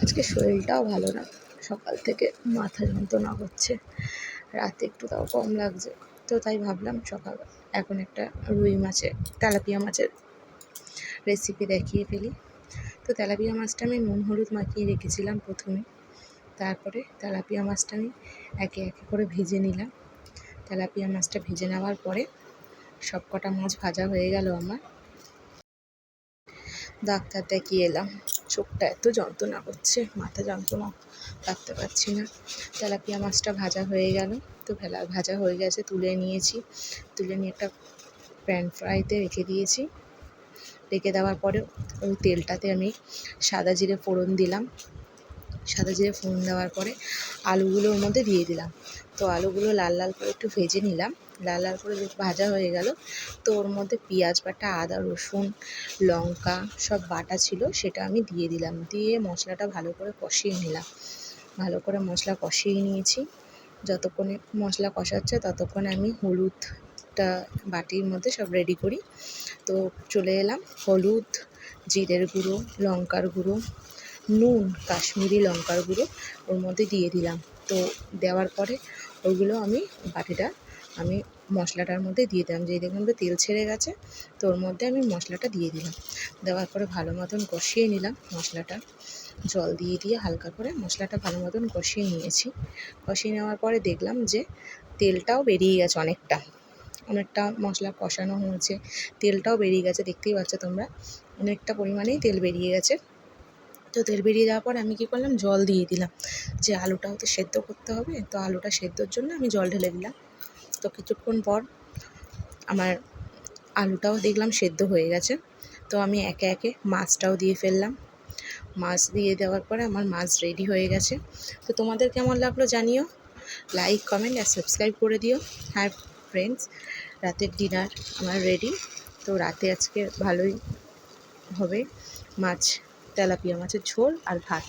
আজকে শরীরটাও ভালো না। সকাল থেকে মাথা যন্ত্রণা করছে রাতে একটু তাও কম লাগছে। তো তাই ভাবলাম সকাল এখন একটা রুই মাছের, তেলাপিয়া মাছের রেসিপি দেখিয়ে ফেলি। তো তেলাপিয়া মাছটা আমি নুন হলুদ মাখিয়ে রেখেছিলাম প্রথমে। তারপরে তেলাপিয়া মাছটা আমি একে একে করে ভেজে নিলাম। তেলাপিয়া মাছটা ভেজে নেওয়ার পরে সব কটা মাছ ভাজা হয়ে গেল আমার। ডাক্তার দেখিয়ে এলাম। চোখটা এত যন্ত্রণা করছে, মাথা যন্ত্রণা রাখতে পারছি না। তেলাপিয়া মাছটা ভাজা হয়ে গেল। তো ভেলা, ভাজা হয়ে গেছে, তুলে নিয়েছি। তুলে নিয়ে একটা প্যান ফ্রাইতে রেখে দিয়েছি। রেখে দেওয়ার পরে ওই তেলটাতে আমি সাদা জিরে ফোড়ন দিলাম। সাদা জিরে ফোড়ন দেওয়ার পরে আলুগুলো ওর মধ্যে দিয়ে দিলাম। তো আলুগুলো লাল লাল করে একটু ভেজে নিলাম। লাল লাল করে ভাজা হয়ে গেল, তো ওর মধ্যে পেঁয়াজ বাটা, আদা, রসুন, লঙ্কা সব বাটা ছিল, সেটা আমি দিয়ে দিলাম। দিয়ে মশলাটা ভালো করে কষিয়ে নিলাম। ভালো করে মশলা কষিয়ে নিয়েছি। যতক্ষণে মশলা কষাচ্ছে ততক্ষণে আমি হলুদটা বাটির মধ্যে সব রেডি করি। তো চলে এলাম হলুদ, জিরের গুঁড়ো, লঙ্কার গুঁড়ো নুন, কাশ্মীরি লঙ্কার গুঁড়ো ওর মধ্যে দিয়ে দিলাম। তো দেওয়ার পরে ওইগুলো আমি বাটিটা, আমি মশলাটার মধ্যে দিয়ে দিলাম। যেই দেখুন তো তেল ছেড়ে গেছে, তো ওর মধ্যে আমি মশলাটা দিয়ে দিলাম। দেওয়ার পরে ভালো মতন কষিয়ে নিলাম মশলাটা। জল দিয়ে দিয়ে হালকা করে মশলাটা ভালো মতন কষিয়ে নিয়েছি। কষিয়ে নেওয়ার পরে দেখলাম যে তেলটাও বেরিয়ে গেছে অনেকটা। অনেকটা মশলা কষানো হয়েছে, তেলটাও বেরিয়ে গেছে। দেখতেই পাচ্ছ তোমরা, অনেকটা পরিমাণেই তেল বেরিয়ে গেছে। তো তেল বেরিয়ে যাওয়ার পর আমি কী করলাম? জল দিয়ে দিলাম। যে আলুটাও তো সেদ্ধ করতে হবে, তো আলুটা সেদ্ধর জন্য আমি জল ঢেলে দিলাম। তো কিছুক্ষণ পর আমার আলুটাও দেখলাম সেদ্ধ হয়ে গেছে। তো আমি একে একে মাছটাও দিয়ে ফেললাম। মাছ দিয়ে দেওয়ার পরে আমার মাছ রেডি হয়ে গেছে। তো তোমাদের কেমন লাগল জানিও। লাইক, কমেন্ট আর সাবস্ক্রাইব করে দিও। হ্যাঁ ফ্রেন্ডস রাতের ডিনার আমার রেডি তো রাতে আজকে ভালোই হবে মাছ তেলাপিয়া মাছের ঝোল আর ভাত।